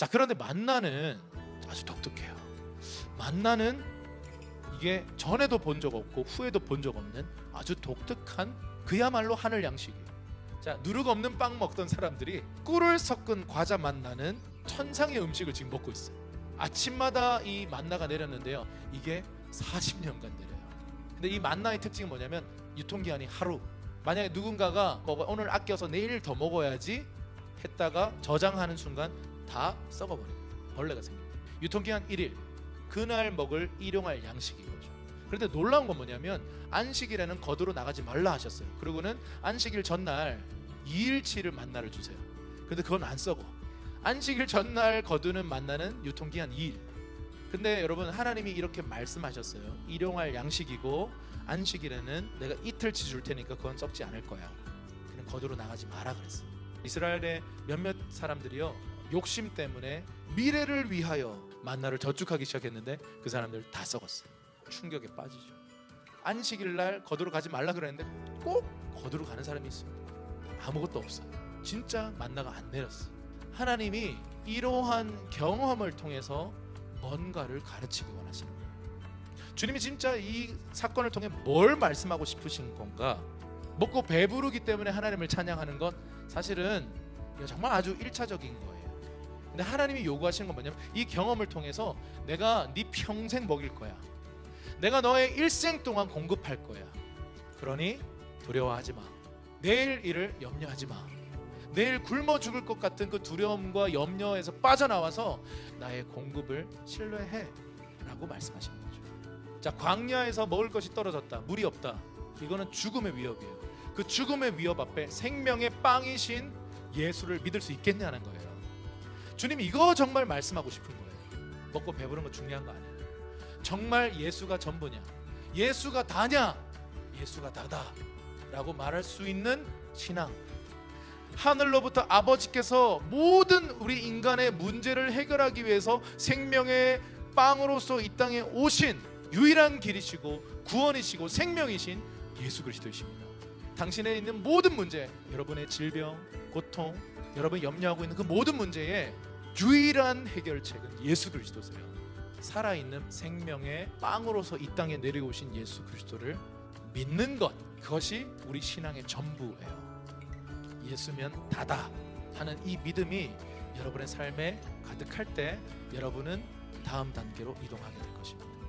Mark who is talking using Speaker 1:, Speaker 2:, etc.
Speaker 1: 자 그런데 만나는 아주 독특해요. 만나는 이게 전에도 본 적 없고 후에도 본 적 없는 아주 독특한 그야말로 하늘 양식이에요. 자 누룩 없는 빵 먹던 사람들이 꿀을 섞은 과자 만나는 천상의 음식을 지금 먹고 있어요. 아침마다 이 만나가 내렸는데요. 이게 40년간 내려요. 근데 이 만나의 특징이 뭐냐면 유통기한이 하루. 만약에 누군가가 먹어 오늘 아껴서 내일 더 먹어야지 했다가 저장하는 순간 다 썩어버립니다. 벌레가 생깁니다. 유통기한 1일. 그날 먹을 일용할 양식인 거죠. 그런데 놀라운 건 뭐냐면 안식일에는 거두로 나가지 말라 하셨어요. 그리고는 안식일 전날 2일치를 만나를 주세요. 근데 그건 안 썩어. 안식일 전날 거두는 만나는 유통기한 2일. 근데 여러분 하나님이 이렇게 말씀하셨어요. 일용할 양식이고 안식일에는 내가 이틀치 줄 테니까 그건 썩지 않을 거야. 그냥 거두로 나가지 마라 그랬어. 이스라엘의 몇몇 사람들이요 욕심 때문에 미래를 위하여 만나를 저축하기 시작했는데 그 사람들 다 썩었어. 충격에 빠지죠. 안식일 날 거두로 가지 말라 그랬는데 꼭 거두로 가는 사람이 있습니다. 아무것도 없어. 진짜 만나가 안 내렸어. 하나님이 이러한 경험을 통해서 뭔가를 가르치기 원하시는 거예요. 주님이 진짜 이 사건을 통해 뭘 말씀하고 싶으신 건가? 먹고 배부르기 때문에 하나님을 찬양하는 것 사실은 정말 아주 일차적인 거예요. 근데 하나님이 요구하시는 건 뭐냐면 이 경험을 통해서 내가 네 평생 먹일 거야. 내가 너의 일생 동안 공급할 거야. 그러니 두려워하지 마. 내일 일을 염려하지 마. 내일 굶어 죽을 것 같은 그 두려움과 염려에서 빠져나와서 나의 공급을 신뢰해 라고 말씀하시는 거죠. 자, 광야에서 먹을 것이 떨어졌다. 물이 없다. 이거는 죽음의 위협이에요. 그 죽음의 위협 앞에 생명의 빵이신 예수를 믿을 수 있겠냐는 거예요. 주님 이거 정말 말씀하고 싶은 거예요. 먹고 배부른 거 중요한 거 아니에요. 정말 예수가 전부냐? 예수가 다냐? 예수가 다다라고 말할 수 있는 신앙. 하늘로부터 아버지께서 모든 우리 인간의 문제를 해결하기 위해서 생명의 빵으로서 이 땅에 오신 유일한 길이시고 구원이시고 생명이신 예수 그리스도이십니다. 당신에 있는 모든 문제, 여러분의 질병, 고통, 여러분이 염려하고 있는 그 모든 문제에 유일한 해결책은 예수 그리스도세요. 살아있는 생명의 빵으로서 이 땅에 내려오신 예수 그리스도를 믿는 것 그것이 우리 신앙의 전부예요. 예수면 다다 하는 이 믿음이 여러분의 삶에 가득할 때 여러분은 다음 단계로 이동하게 될 것입니다.